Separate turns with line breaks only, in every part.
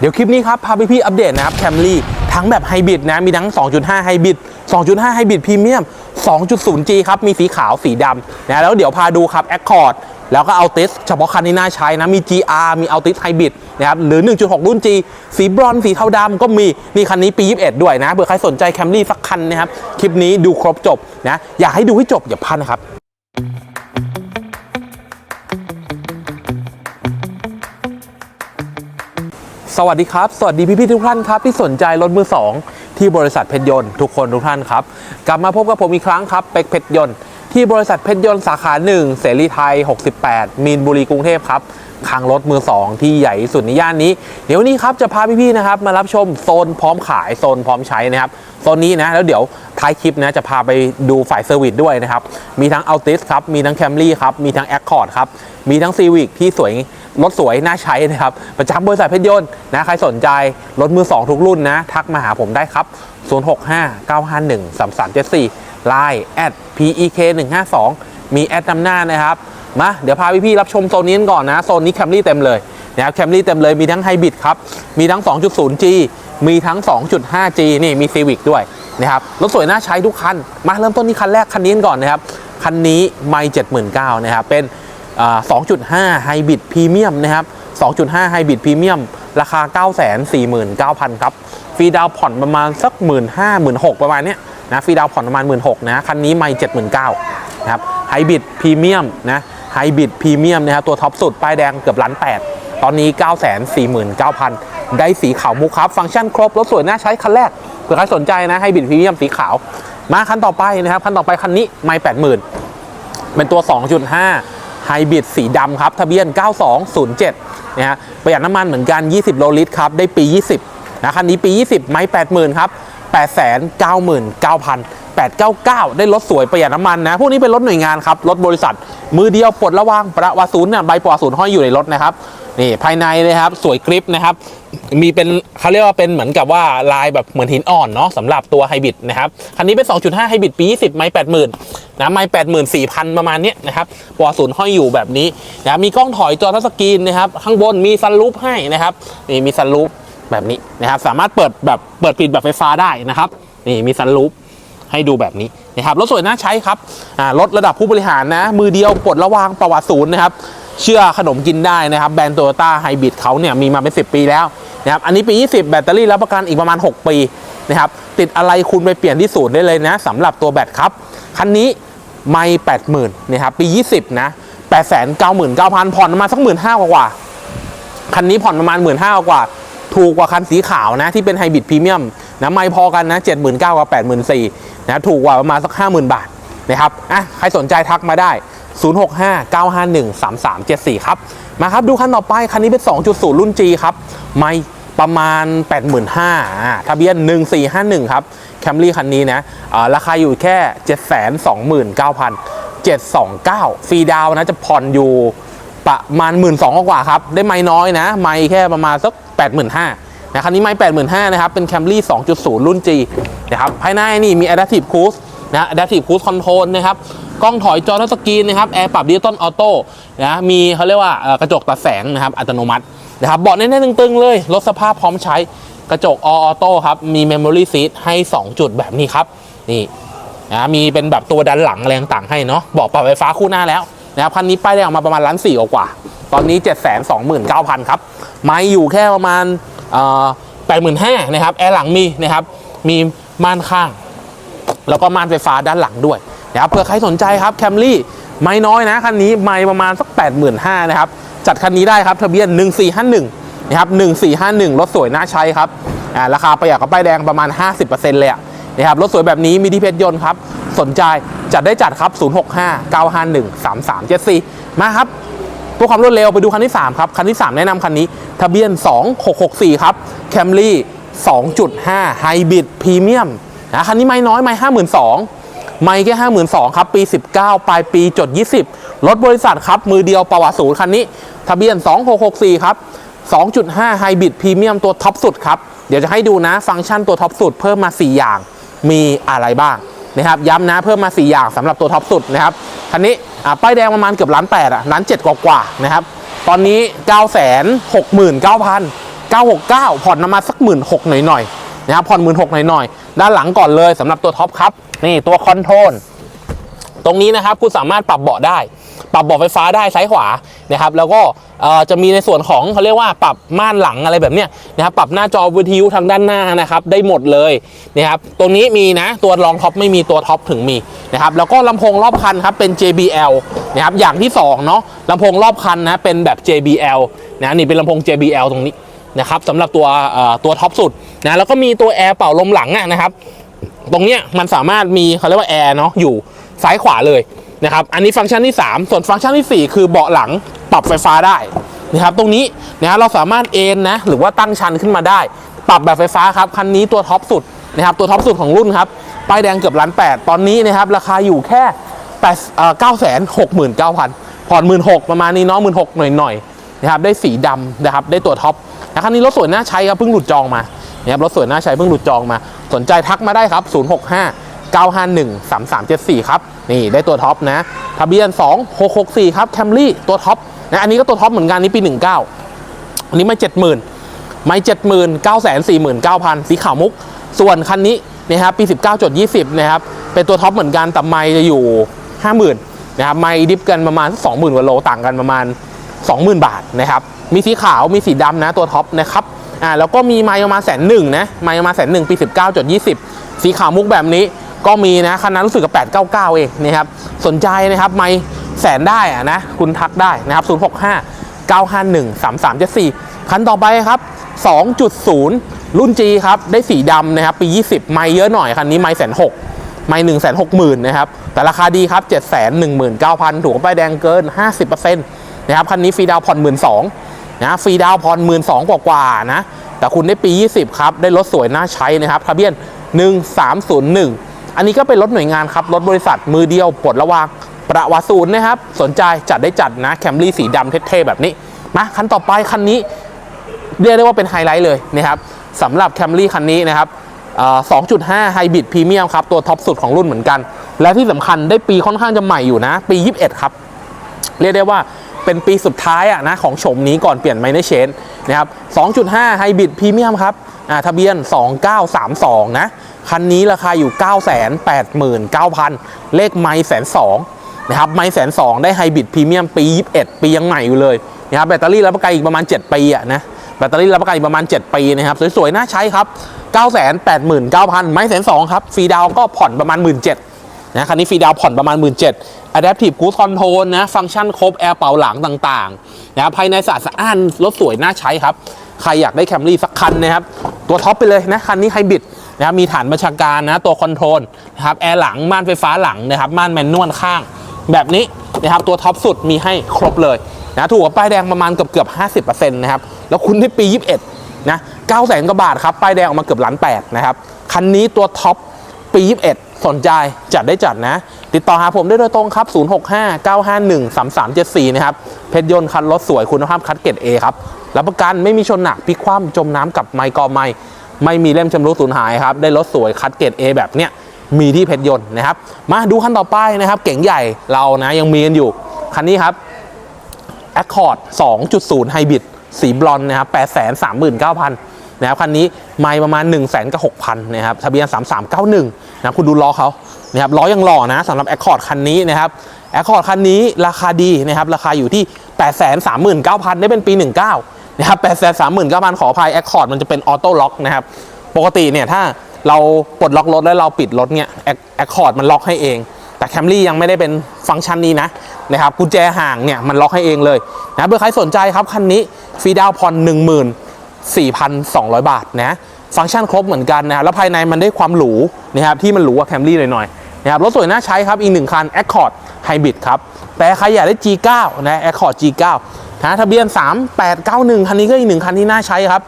เดี๋ยวคลิปนี้ครับ พาพี่ๆอัปเดตนะครับแคมรี่ทั้งแบบไฮบริดนะ มีทั้ง 2.5 ไฮบริด 2.5 ไฮบริดพรีเมียม 2.0G ครับ มีสีขาวสีดำนะแล้วเดี๋ยวพาดูครับ Accord แล้วก็เอาติสเฉพาะคันที่น่าใช้นะ มี GR มีเอาติสไฮบริดนะครับ หรือ 1.6 รุ่น G สีบรอนสีเทาดำก็มี นี่คันนี้ปี 21 ด้วยนะเผื่อใครสนใจแคมรี่สักคันนะครับ คลิปนี้ดูครบจบนะ อยากให้ดูให้จบอย่าพลาดนะครับ สวัสดีครับ สวัสดีพี่พี่ๆทุกท่านครับที่สนใจรถมือ 2 ที่บริษัทเพชรยนต์ทุกคนทุกท่านครับ กลับมาพบกับผมอีกครั้งครับเป็กเพชรยนต์ที่บริษัทเพชรยนต์สาขา1เสรีไทย 68 มีนบุรีกรุงเทพครับคลังรถมือ 2 ที่ใหญ่สุดในย่านนี้ เดี๋ยวนนี้ครับจะพาพี่ๆนะครับมารับชมโซนพร้อมขายโซนพร้อมใช้นะครับโซนนี้นะแล้วเดี๋ยวท้ายคลิปนะจะพาไปดูฝ่ายเซอร์วิสด้วยนะครับมีทั้งอัลติสครับมีทั้งแคมรี่ครับมีทั้งแอคคอร์ดครับมีทั้งซีวิกที่สวย รถสวยน่าใช้นะครับ ประจำบริษัทเพชรยนต์นะใครสนใจรถมือ2ทุกรุ่นนะ ทักมาหาผมได้ครับ 065 951 3374 Line at PEK 152 มีแอดนำหน้านะครับมาเดี๋ยวพาพี่ๆรับชมโซนนี้กันก่อนนะโซนนี้แคมรี่เต็มเลยนะครับแคมรี่เต็มเลยมีทั้งไฮบริดครับ มีทั้ง 2.0G มีทั้ง 2.5G นี่มีซีวิกด้วยนะครับรถสวยน่าใช้ทุกคัน มาเริ่มต้นที่คันแรกคันนี้ก่อนนะครับ คันนี้ไม่79,000นะครับ เป็น 2.5 ไฮบริดพรีเมียมนะครับ 2.5 ไฮบริดพรีเมียม ราคา 949,000 ครับ ฟรีดาวผ่อนประมาณสัก 1 5 0 0 0 6ประมาณเนี้ยนะฟรีดาวผ่อนประมาณ 1 6 0 0นะ คันนี้ไม่79,000นะครับไฮบริดพรีเมียมนะไฮบริดพรีเมียมนะครับ ตัวท็อปสุด ป้ายแดงเกือบล้านแปดตอนนี้ 949,000 ได้สีขาวมุกครับ ฟังก์ชันครบ รถสวยน่าใช้คันแรกเผื่อใครสนใจนะไฮบริดพรีเมียมสีขาว มาคันต่อไปนะครับ คันต่อไปคันนี้ไม่80,000 เป็นตัว 2.5 ไฮบริดสีดำครับ ทะเบียน 9207 นะฮะ ประหยัดน้ำมันเหมือนกัน 20 โลลิตรครับ ได้ปี 20 นะ คันนี้ปี 20 ไม้80,000 ครับ 899,000 899 ได้รถสวยประหยัดน้ำมันนะ พวกนี้เป็นรถหน่วยงานครับ รถบริษัท มือเดียวปลดระวางประวาศูนย์เนี่ยใบปลดศูนย์ห้อยอยู่ในรถนะครับ นี่ภายในเลยครับสวยกริปนะครับ มีเป็นเขาเรียกว่าเป็นเหมือนกับว่าลายแบบเหมือนหินอ่อนเนาะสำหรับตัวไฮบริดนะครับคันนี้เป็น 2.5ไฮบริดปี 20 ไม่80,000นะไม่84,000 ประมาณนี้นะครับปอศูนย์ห้อยอยู่แบบนี้นะมีกล้องถอยจอทัชสกรีนนะครับข้างบนมีซันรูปให้นะครับนี่มีซันรูปแบบนี้นะครับสามารถเปิดแบบเปิดปิดแบบไฟฟ้าได้นะครับนี่มีซันรูปให้ดูแบบนี้นะครับรถสวยน่าใช้ครับอ่ารถระดับผู้บริหารนะมือเดียวปลดระวางประวัติศูนย์นะครับ เชื่อขนมกินได้นะครับแบรนด์โตโยต้าไฮบริดเขาเนี่ยมีมาเป็น 10 ปีแล้วนะครับอันนี้ปี 20 แบตเตอรี่รับประกันอีกประมาณ 6 ปีนะครับติดอะไรคุณไปเปลี่ยนที่ศูนย์ได้เลยนะสำหรับตัวแบตครับ คันนี้ไม่80,000นะครับปี 20 นะ899,000ผ่อนประมาณสัก15,000กว่า คันนี้ผ่อนประมาณ1 5ื่นกว่า ถูกกว่าคันสีขาวนะที่เป็นไฮบริดพรีเมียมนะไม่พอกันนะ79,000กับ84,000นะถูกกว่าประมาณสัก50,000บาทนะครับอะใครสนใจทักมาได้ 065 951 3374 ครับ มาครับดูคันต่อไป คันนี้เป็น 2.0 รุ่น G ครับ ไม่ประมาณ 85,000ทะเบียน 1451 ครับ แคมรี่คันนี้นะราคาอยู่แค่ 729,000 729 ฟรีดาวนะจะผ่อนอยู่ประมาณ 1 2ื่นกว่าครับ ได้ไม่น้อยนะ ไม่แค่ประมาณสัก 85,000นะคันนี้ไม่85,000นะครับ เป็น Camry 2.0 รุ่น G นะครับ ภายในนี่มี Adaptive Cruise นะ Adaptive Cruise Control นะครับ กล้องถอยจอทัชสกรีนนะครับแอร์ปรับดิจิตอลออโต้นะมีเขาเรียกว่ากระจกตัดแสงนะครับอัตโนมัตินะครับเบาะแน่นๆตึงๆเลยรถสภาพพร้อมใช้กระจกออโต้ครับมี Memory Seat ให้ 2 จุดแบบนี้ครับนี่นะมีเป็นแบบตัวดันหลังอะไรต่างๆให้เนาะบอกปรับไฟฟ้าคู่หน้าแล้วนะครับคันนี้ป้ายแดงออกมาประมาณล้านสี่กว่า ตอนนี้ 7 2 9 0 0 0 ครับไม่อยู่แค่ประมาณแปดหมื่นห้านะครับแอร์หลังมีนะครับมีม่านข้าง แล้วก็ม่านไฟฟ้าด้านหลังด้วย นะครับเผื่อใครสนใจครับแคมรี่ไม่น้อยนะคันนี้ไม่ประมาณสัก 85,000นะครับจัดคันนี้ได้ครับทะเบียน 1451นะครับ1451 รถสวยน่าใช้ครับราคาประหยัดกับป้ายแดงประมาณ 50%เลยอะนะครับรถสวยแบบนี้มีที่เพชรยนต์ครับสนใจจัดได้จัดครับ 065 951 3374 มาครับเพื่อความรวดเร็วไปดูคันที่ 3 ครับ คันที่ 3 แนะนำคันนี้ ทะเบียน 2664 ครับ Camry 2.5 Hybrid Premium นะคันนี้ไม่น้อยไม่52,000 ไม่แค่52,000ครับ ปี 19 ปลายปีจด 20 รถบริษัทครับ มือเดียวประวัติศูนย์คันนี้ ทะเบียน 2664 ครับ 2.5 Hybrid Premium ตัวท็อปสุดครับ เดี๋ยวจะให้ดูนะฟังก์ชันตัวท็อปสุดเพิ่มมา 4 อย่าง มีอะไรบ้างนะครับย้ำนะเพิ่มมา 4 อย่างสำหรับตัวท็อปสุดนะครับคันนี้ป้ายแดงประมาณเกือบล้านแปดอะล้านเจ็ดกว่าๆนะครับตอนนี้ 9 6 9 0 969 ผ่อนประมาณสักหมื่นหกหน่อยๆนะครับผ่อนหมื่นหกหน่อยๆ ด้านหลังก่อนเลยสำหรับตัวท็อปครับ นี่ตัวคอนโทรลตรงนี้นะครับคุณสามารถปรับเบาะได้ ปรับเบาะไฟฟ้าได้ซ้ายขวานะครับ แล้วก็จะมีในส่วนของเขาเรียกว่าปรับม่านหลังอะไรแบบเนี้ยนะครับ ปรับหน้าจอวิทยุทางด้านหน้านะครับ ได้หมดเลยนะครับตรงนี้มีนะตัวรองท็อปไม่มีตัวท็อปถึงมีนะครับ แล้วก็ลำโพงรอบคันครับเป็น JBL นะครับอย่างที่สองเนาะลำโพงรอบคันนะเป็นแบบ JBL นะนี่เป็นลำโพง JBL ตรงนี้นะครับสำหรับตัวตัวท็อปสุดนะแล้วก็มีตัวแอร์เป่าลมหลังนะครับ ตรงเนี้ยมันสามารถมีเขาเรียกว่าแอร์เนาะอยู่ซ้ายขวาเลยนะครับ อันนี้ฟังก์ชันที่ 3 ส่วนฟังก์ชันที่ 4 คือเบาะหลังปรับไฟฟ้าได้นะครับ ตรงนี้นะเราสามารถเอนนะหรือว่าตั้งชันขึ้นมาได้ ปรับแบบไฟฟ้าครับคันนี้ตัวท็อปสุดนะครับตัวท็อปสุดของรุ่นครับป้ายแดงเกือบล้านแปดตอนนี้นะครับราคาอยู่แค่แปดเก้าแสนหกหมื่นเก้าพันผ่อนหมื่นหกประมาณนี้เนาะหมื่นหกหน่อยหน่อยๆนะครับได้สีดำนะครับได้ตัวท็อปนะคันนี้รถสวยน่าใช้ครับเพิ่งหลุดจองมา นะครับรถสวยน่าใช้เพิ่งหลุดจองมา สนใจทักมาได้ครับ 065 951 3374 ครับ นี่ได้ตัวท็อปนะ ทะเบียน 2664 ครับแคมรี่ตัวท็อปนะอันนี้ก็ตัวท็อปเหมือนกันนี่ปี 19 อันนี้ไม่ 70,000 ไม่ 70,000 949,000 สีขาวมุก ส่วนคันนี้นะครับปี 19จด20 นะครับ เป็นตัวท็อปเหมือนกันแต่ไม่จะอยู่ 50,000 นะครับไม่ดิฟกันประมาณ 20,000กว่าโลต่างกันประมาณ 20,000 บาทนะครับ มีสีขาวมีสีดำนะตัวท็อปนะครับ อ่าแล้วก็มีไมค์ประมาณแสนหนึ่งนะไมค์ประมาณแสนหนึ่งปี 19.20 สีขาวมุกแบบนี้ก็มีนะคันนั้นรู้สึกกับ 899 เองนะครับสนใจนะครับไมค์แสนได้อะนะคุณทักได้นะครับ 065 951 3374 คันต่อไปครับ 2.0 รุ่น G ครับได้สีดำนะครับปี 20 ไมค์เยอะหน่อยคันนี้ไมค์แสนหกไมค์หนึ่งแสนหกหมื่นนะครับ แต่ราคาดีครับ7 1 9 0 0 0ถูกกว่าป้ายแดงเกิน50%นะครับ คันนี้ฟรีดาวผ่อน1 2 0 0 นะฟรีดาวน์ผ่อนหมื่นสองกว่าๆนะ แต่คุณได้ปี 20 ครับ ได้รถสวยน่าใช้นะครับทะเบียน 1301 อันนี้ก็เป็นรถหน่วยงานครับ รถบริษัทมือเดียวปลดระวางประวาศูนย์นะครับ สนใจจัดได้จัดนะ แคมรี่สีดำเท่ๆแบบนี้ มาคันต่อไปคันนี้ เรียกได้ว่าเป็นไฮไลท์เลยนะครับสำหรับแคมรี่คันนี้นะครับเอ่อ2.5 ไฮบริดพรีเมียมครับ ตัวท็อปสุดของรุ่นเหมือนกัน และที่สำคัญได้ปีค่อนข้างจะใหม่อยู่นะ ปี 21 ครับ เรียกได้ว่า เป็นปีสุดท้ายอะนะของโฉมนี้ก่อนเปลี่ยนไมเนเชนนะครับ 2.5 ไฮบริดพรีเมียมครับอ่าทะเบียน 2932 นะ คันนี้ราคาอยู่ 989,000 เลขไมแสนสองนะครับไมแสนสองได้ไฮบริดพรีเมียมปี 21 ปียังใหม่อยู่เลยนะครับแบตเตอรี่รับประกันอีกประมาณ 7 ปีอะนะแบตเตอรี่รับประกันอีกประมาณ 7 ปีนะครับ สวยๆ น่าใช้ครับ 989,000 ไมแสนสองครับฟรีดาวก็ผ่อนประมาณ 17,000 นะคันนี้ฟรีดาวผ่อนประมาณ 1 7 0 0 0 Adaptive Cruise Control นะ ฟังก์ชันครบ แอร์เป่าหลังต่างๆนะครับภายในสะอาดสะอ้านรถสวยน่าใช้ครับ ใครอยากได้แคมรี่สักคันนะครับ ตัวท็อปไปเลยนะ คันนี้ไฮบริดนะครับมีฐานบัญชาการนะ ตัวคอนโทรลนะครับแอร์หลังม่านไฟฟ้าหลังนะครับม่านแมนนวลข้าง แบบนี้นะครับตัวท็อปสุดมีให้ครบเลยนะถูกกว่าป้ายแดงประมาณเกือบเกือบ50%นะครับแล้วคุณได้ปี21นะ9แสนกว่าบาทครับป้ายแดงออกมาเกือบล้านแปดนะครับคันนี้ตัวท็อปปี21ส สนใจจัดได้จัดนะ ติดต่อหาผมได้โดยตรงครับ 065 951 3374 นะครับ เพชรยนต์คันรถสวยคุณภาพคัดเกรด A ครับ รับประกันไม่มีชนหนักพลิกคว่ำจมน้ำกับไมค์กอไมค์ไม่มีเล่มชำรุดสูญหายครับ ได้รถสวยคัดเกรด A แบบเนี้ยมีที่เพชรยนต์นะครับ มาดูคันต่อไปนะครับ เก๋งใหญ่เรานะยังมีกันอยู่ คันนี้ครับ Accord 2.0 Hybrid สีบลอนนะครับ839,000 นะครับคันนี้ไม่ประมาณ 1 0 0 0 0 0กับ6,000นนะครับทะเบียน 3391นะคุณดูล้อเขานะครับล้อยังหล่อนะสำหรับ Accord คันนี้นะครับ Accord คันนี้ราคาดีนะครับราคาอยู่ที่ 839,000 ได้เป็นปี 19นะครับ839,000 ขออภัย Accord มันจะเป็นออโต้ล็อกนะครับปกติเนี่ยถ้าเราปลดล็อกรถแล้วเราปิดรถเนี่ย Accord มันล็อกให้เอง แต่ Camry ยังไม่ได้เป็นฟังก์ชันนี้นะนะครับกุญแจห่างเนี่ยมันล็อกให้เองเลยนะเพื่อใครสนใจครับคันนี้ฟรีดาวน์ผ่อน 4,200 บาทนะฟังก์ชันครบเหมือนกันนะครับแล้วภายในมันได้ความหรูนะครับที่มันหรูกว่า Camry หน่อยๆนะครับรถสวยน่าใช้ครับอีกหนึ่งคัน Accord Hybrid ครับแต่ใครอยากได้ G9 นะ Accord G9 นะทะเบียน 3891 คันนี้ก็อีกหนึ่งคันที่น่าใช้ครับ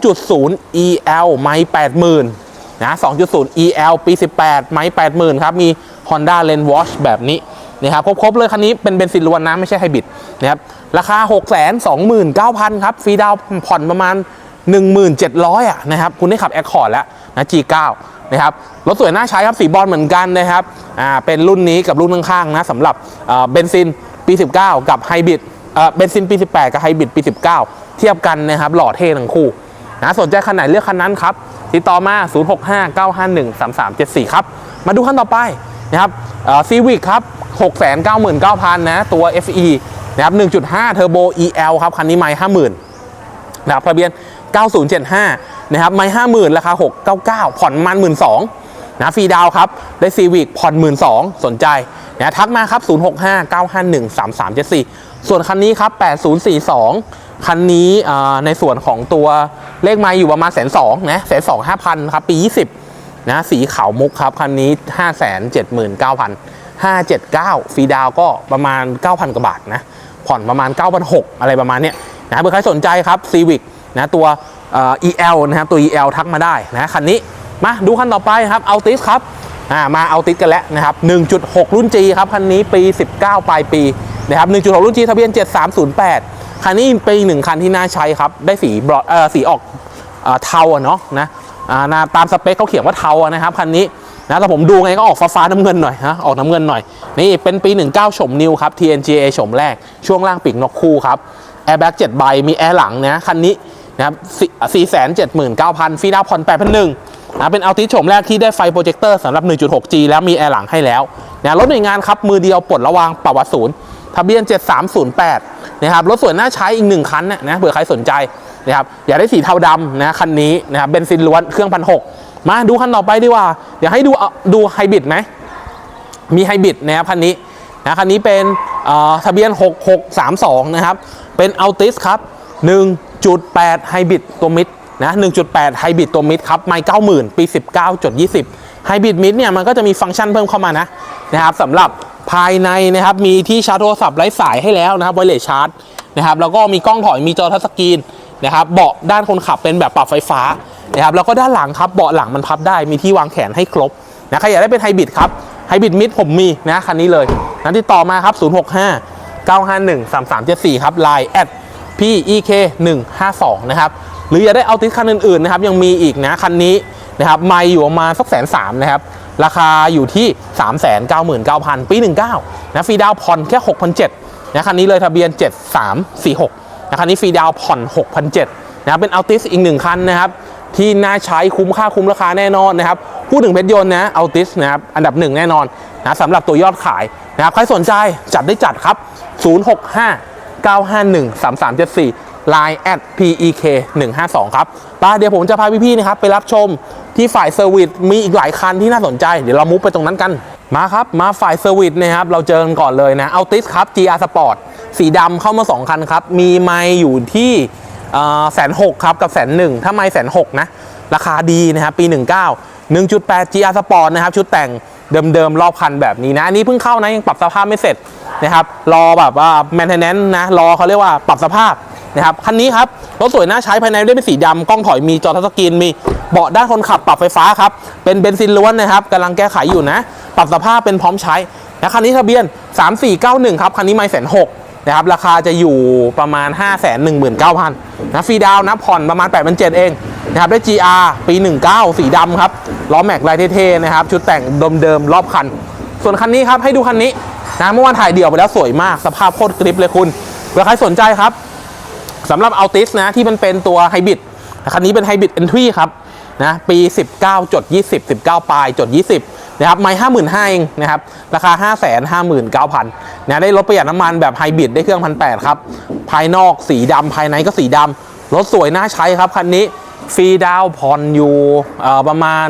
2.0 EL ไม่80,000นะ2.0 EL ปี 18 ไม่80,000 ครับ มี Honda Lane Watch แบบนี้นะครับครบๆเลยคันนี้เป็นเบนซินล้วนนะ ไม่ใช่ไฮบริดนะครับ ราคา 629,000 ครับ ฟรีดาวผ่อนประมาณ 1700 อะนะครับ คุณได้ขับ Accord แล้วนะ G9 นะครับ รถสวยน่าใช้ครับสีบอลเหมือนกันนะครับ อ่า เป็นรุ่นนี้กับรุ่นข้างๆนะสำหรับเอ่อเบนซินปี 19 กับไฮบริดเอ่อเบนซินปี 18 กับไฮบริดปี 19 เทียบกันนะครับ หล่อเท่ทั้งคู่นะสนใจคันไหนเลือกคันนั้นครับติดต่อมา 0659513374 ครับ มาดูคันต่อไปนะครับซีวิกครับ 699,000 นะ ตัว FE นะครับ 1.5 เทอร์โบ EL ครับ คันนี้ไม่50,000นะครับทะเบียน 9075 นะครับ ไม่50,000 ราคา 699 ผ่อนมัน 12,000นะฟรีดาวครับ ได้ซีวิกผ่อน 12,000 สนใจนะทักมาครับ 0659513374 ส่วนคันนี้ครับ 8042 คันนี้ในส่วนของตัวเลขไม้อยู่ประมาณแสนสองนะแสนสองห้าพันครับ ปี 20นะสีขาวมุกครับ คันนี้ 5 7 9 0 0 579 ฟรีดาวน์ก็ประมาณ 9,000 กว่าบาทนะ ผ่อนประมาณ 9,600 อะไรประมาณเนี้ยนะเผื่อใครสนใจครับ Civic นะตัวเอ่อ EL นะครับตัว EL ทักมาได้นะคันนี้มาดูคันต่อไปครับ Altis ครับอ่ามา Altis กันแล้วนะครับ 1.6 รุ่น G ครับคันนี้ปี 19 ปลายปีนะครับ 1.6 รุ่น G ทะเบียน 7308 คันนี้เป็นอีกหนึ่งคันที่น่าใช้ครับ ได้สีบรอดเอ่อสีออกเอ่อเทาเนาะนะอ่านะตามสเปคเขาเขียนว่าเทาอะนะครับคันนี้ นะแต่ผมดูไงก็ออกฟ้าๆน้ำเงินหน่อยฮะออกน้ำเงินหน่อย นี่เป็นปี 19ฉมนิวครับ TNGA ฉมแรกช่วงล่างปีกนกคู่ครับแอร์แบ็ก7ใบมีแอร์หลังนะคันนี้นะครับ4 7 9 0 0 0ฟรีดาวน์ผ่อน8,100นะเป็นอัลติโฉมแรกที่ได้ไฟโปรเจคเตอร์สำหรับ 1.6G แล้วมีแอร์หลังให้แล้วนะรถหน่วยงานครับ มือเดียวปลดระวางปรับวัดศูนย์ทะเบียน 7308นะครับรถสวยน่าใช้อีกหนึ่งคันนะนะเผื่อใครสนใจนะครับอยากได้สีเทาดำนะคันนี้นะครับเบนซินล้วนเครื่องพันหก มาดูคันต่อไปดีกว่า เดี๋ยวให้ดูดูไฮบริดไหมมีไฮบริดนะครับคันนี้นะคันนี้เป็นทะเบียน 6632 นะครับ เป็นอัลติสครับ 1.8ไฮบริดตัวมิดนะ 1.8ไฮบริดตัวมิดครับ ไม่ 90,000 ปี 19.20ไฮบริดมิดเนี่ยมันก็จะมีฟังก์ชันเพิ่มเข้ามานะนะครับสำหรับภายในนะครับ มีที่ชาร์จโทรศัพท์ไร้สายให้แล้วนะครับไวเลสชาร์จนะครับ แล้วก็มีกล้องถอยมีจอทัชสกรีนนะครับ เบาะด้านคนขับเป็นแบบปรับไฟฟ้า นะครับแล้วก็ด้านหลังครับเบาะหลังมันพับได้มีที่วางแขนให้ครบนะใครอยากได้เป็นไฮบริดครับไฮบริดมิดผมมีนะคันนี้เลยนั้นติดต่อมาครับ 065 951 3374 ครับ Line แอด PEK 152นะครับ หรืออยากได้เอาติสคันอื่นๆนะครับ ยังมีอีกนะ คันนี้นะครับ ไม่อยู่ประมาณสักแสนสามนะครับ ราคาอยู่ที่ 3 9 9 0 0 0 ปี 19นะฟรีดาวน์ผ่อนแค่ 6,700นะคันนี้เลยทะเบียน 7346นะคันนี้ฟรีดาวน์ผ่อน 6,700นะครับเป็นอัลติสอีกหนึ่งคันนะครับ ที่น่าใช้คุ้มค่าคุ้มราคาแน่นอนนะครับพูดถึงเพชรยนต์นะอัลติสนะครับอันดับหนึ่งแน่นอนนะสำหรับตัวยอดขายนะครับใครสนใจจัดได้จัดครับ 065 951 3374 Line at PEK 152ครับป้าเดี๋ยวผมจะพาพี่ๆนะครับไปรับชมที่ฝ่ายเซอร์วิสมีอีกหลายคันที่น่าสนใจ เดี๋ยวเรามุกไปตรงนั้นกันมาครับ มาฝ่ายเซอร์วิสนะครับ เราเจอกันก่อนเลยนะเอัลติสครับ GR Sport สีดำเข้ามา 2 คันครับ มีไมล์อยู่ที่ แสนหกครับกับแสนหนึ่งถ้าไมล์แสนหกนะราคาดีนะครับปี 19 1.8 GR Sport นะครับชุดแต่งเดิมๆรอบคันแบบนี้นะอันนี้เพิ่งเข้านะยังปรับสภาพไม่เสร็จนะครับรอแบบว่า maintenance นะรอเขาเรียกว่าปรับสภาพนะครับคันนี้ครับรถสวยน่าใช้ภายในได้เป็นสีดำกล้องถอยมีจอทัชสกรีนมีเบาะด้านคนขับปรับไฟฟ้าครับเป็นเบนซินล้วนนะครับกำลังแก้ไขอยู่นะ ปรับสภาพเป็นพร้อมใช้นะคันนี้ทะเบียน 3491 ครับคันนี้ไม่แสนหก นะครับราคาจะอยู่ประมาณ 5 1 9 0 0 0นะฟรีดาวน์นะผ่อนประมาณ8 7 0 0เองนะครับได้ GR ปี 19 สีดำครับล้อแม็กลายเท่ๆนะครับชุดแต่งเดิมๆรอบคัน ส่วนคันนี้ครับให้ดูคันนี้นะเมื่อวานถ่ายเดี่ยวไปแล้วสวยมากสภาพโคตรกริปเลยคุณเผื่อใครสนใจครับสำหรับอัลติสนะที่มันเป็นตัวไฮบริดคันนี้เป็นไฮบริดเอนทรีครับนะปี 19 จด 20 19 ปลายจด 20 นะครับไม่ห้าหมื่นห้าเองนะครับราคา 5 5 9 0 0 0นะได้รถประหยัดน้ำมันแบบไฮบริดได้เครื่องพันแครับ ภายนอกสีดำภายในก็สีดำรถสวยน่าใช้ครับคันนี้ฟรีดาวน์ผ่อนอยู่ประมาณ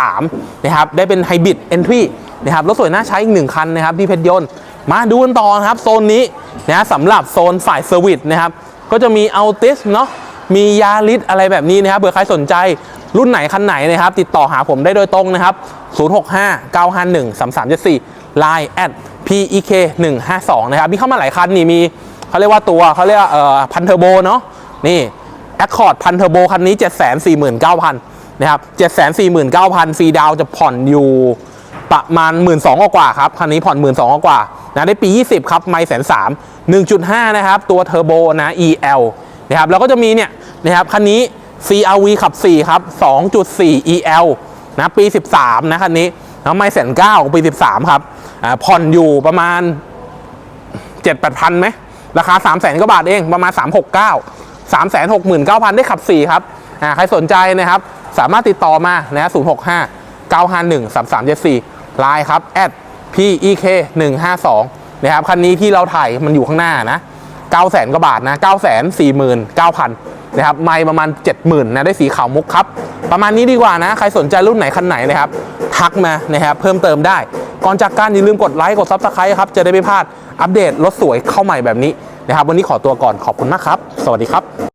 9,300นะครับได้เป็นไฮบริดเอนทรีนะครับรถสวยน่าใช้อีกหนึ่งคันนะครับที่เพชรยนต์มาดูกันต่อนะครับโซนนี้นะสำหรับโซนฝ่ายเซอร์วิสนะครับก็จะมีอัลติสเนาะมียาริสอะไรแบบนี้นะครับเผื่อใครสนใจ รุ่นไหนคันไหนนะครับ ติดต่อหาผมได้โดยตรงนะครับ 065 951 3374 Line at PEK 152นะครับมีเข้ามาหลายคันนี่มีเขาเรียกว่าตัวเขาเรียกเอ่อพันเทอร์โบเนาะนี่ Accord พันเทอร์โบคันนี้ 749,000นะครับ749,000ฟรีดาวน์จะผ่อนอยู่ประมาณ 1 2ื่นกว่าครับ คันนี้ผ่อน 1 2ื่นกว่านะได้ปี 20 ครับ ไม่แสนสาม1.5 นะครับ ตัวเทอร์โบนะ EL นะครับแล้วก็จะมีเนี่ยนะครับคันนี้ CRV ขับ 4 ครับ 2.4 EL นะปี 13 นะคันนี้แล้วไม่แสนเก้าปี 13 ครับผ่อนอยู่ประมาณ 7 8พันไหม ราคา 3 0 0แสนกว่าบาทเองประมาณ 369 369,000 ได้ขับ 4 ครับอ่าใครสนใจนะครับ สามารถติดต่อมานะ065 951 3374ไลน์ครับ at pek 152นะครับคันนี้ที่เราถ่ายมันอยู่ข้างหน้านะ 9 0 0 0 0 กว่าบาทนะ 949,000 นะครับไม่ประมาณ 70,000นะได้สีขาวมุกครับ ประมาณนี้ดีกว่านะ ใครสนใจรุ่นไหนคันไหนนะครับ ทักมานะครับเพิ่มเติมได้ ก่อนจากการอย่าลืมกดไลค์กดซับสไครต์ครับ จะได้ไม่พลาดอัปเดตรถสวยเข้าใหม่แบบนี้นะครับวันนี้ขอตัวก่อนขอบคุณมากครับ สวัสดีครับ